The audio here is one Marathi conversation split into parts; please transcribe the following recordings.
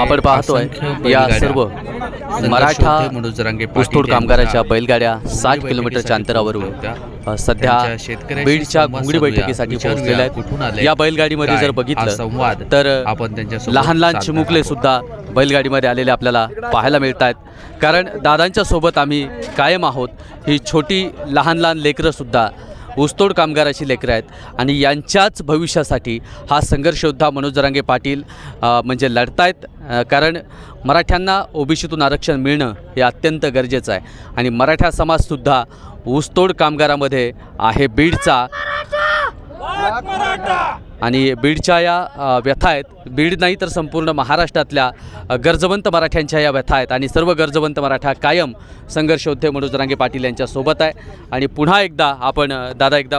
आपण पाहतोय या सर्व मराठा ऊसतोड कामगाराच्या बैलगाड्या साठ किलोमीटरच्या अंतरावरून सध्या सध्या बीडच्या घुंगडी बैठकीसाठी पोहोचलेल्या आहेत. या बैलगाडीमध्ये जर बघितलं तर आपण त्यांच्या लहान लहान चिमुकले सुद्धा बैलगाडीमध्ये आलेले आपल्याला पाहायला मिळत आहेत कारण दादांच्या सोबत आम्ही कायम आहोत. ही छोटी लहान लहान लेकरंसुद्धा ऊसतोड कामगाराची लेकरं आहेत. आणि यांच्याच भविष्यासाठी हा संघर्षयोद्धा मनोज जरांगे पाटील म्हणजे लढतायत. आहेत कारण मराठ्यांना ओबीसीतून आरक्षण मिळणं हे अत्यंत गरजेचं आहे. आणि मराठा समाजसुद्धा ऊसतोड कामगारामध्ये आहे बीडचा. आणि बीडच्या या व्यथा आहेत. बीड नाही तर संपूर्ण महाराष्ट्रातल्या गरजवंत मराठ्यांच्या या व्यथा आहेत. आणि सर्व गरजवंत मराठा कायम संघर्षोद्धे मनोजरांगे मनोज रांगे पाटील यांच्यासोबत आहे. आणि पुन्हा एकदा आपण दादा एकदा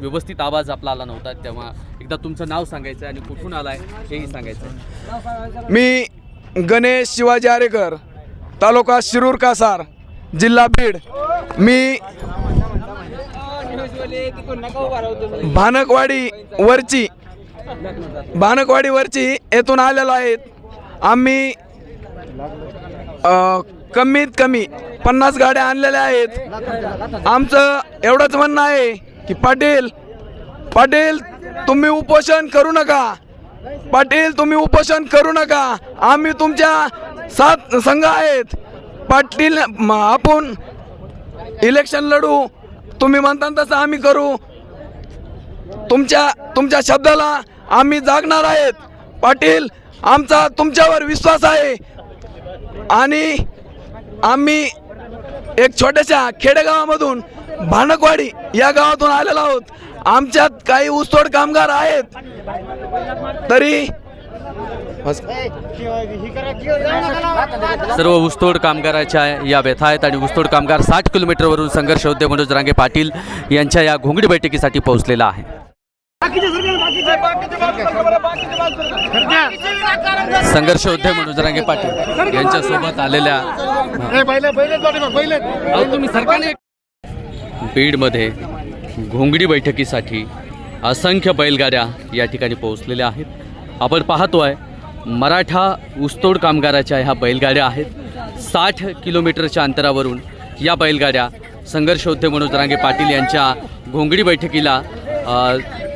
व्यवस्थित आवाज आपला आला नव्हता तेव्हा एकदा तुमचं नाव सांगायचं आहे आणि कुठून आला आहे हेही सांगायचं आहे. मी गणेश शिवाजी आरेकर तालुका शिरूर कासार जिल्हा बीड. मी भानकवाडी वरची भानकवाडीवरची येथून आलेलो आहेत. आम्ही कमीत कमी पन्नास गाड्या आणलेल्या आहेत. आमचं एवढंच म्हणणं आहे की पाटील पाटील तुम्ही उपोषण करू नका. पाटील तुम्ही उपोषण करू नका. आम्ही तुमच्या सात संघ आहेत. पाटील आपण इलेक्शन लढू. तुम्ही म्हणता तसं आम्ही करू. तुमच्या तुमच्या शब्दाला आम्ही जागणार आहेत. पाटील आमचा तुमच्यावर विश्वास आहे. आणि आम्ही एक छोट्याशा खेडेगावामधून भानकवाडी या गावातून आलेलो आहोत. आमच्यात काही ऊसतोड कामगार आहेत. तरी सर्व ऊसतोड कामगाराच्या या व्यथा आहेत आणि ऊसतोड कामगार साठ किलोमीटरवरून संघर्ष उद्योग मनोज रांगे पाटील यांच्या या घोंगडी बैठकीसाठी पोहोचलेला आहे. संघर्ष योद्धे मनोज रांगे पाटील यांच्यासोबत आलेल्या अहो, तुम्ही सरकारने बीडमध्ये घोंगडी बैठकीसाठी असंख्य बैलगाड्या या ठिकाणी पोहोचलेल्या आहेत. आपण पाहतोय मराठा ऊसतोड कामगाराच्या ह्या बैलगाड्या आहेत. साठ किलोमीटरच्या अंतरावरून या बैलगाड्या संघर्ष योद्धे मनोज रांगे पाटील यांच्या घोंगडी बैठकीला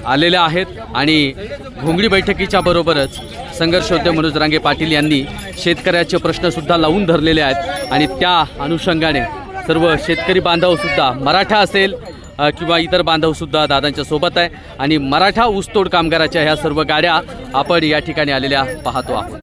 आलेल्या आहेत आणि घोंगडी बैठकीच्या बरोबरच संघर्ष मनोज रांगे पाटील यांनी शेतकऱ्याचे प्रश्नसुद्धा लावून धरलेले आहेत आणि त्या अनुषंगाने सर्व शेतकरी बांधवसुद्धा मराठा असेल किंवा इतर बांधवसुद्धा दादांच्या सोबत आहे. आणि मराठा ऊसतोड कामगाराच्या ह्या सर्व गाड्या आपण या ठिकाणी आलेल्या पाहतो आहोत.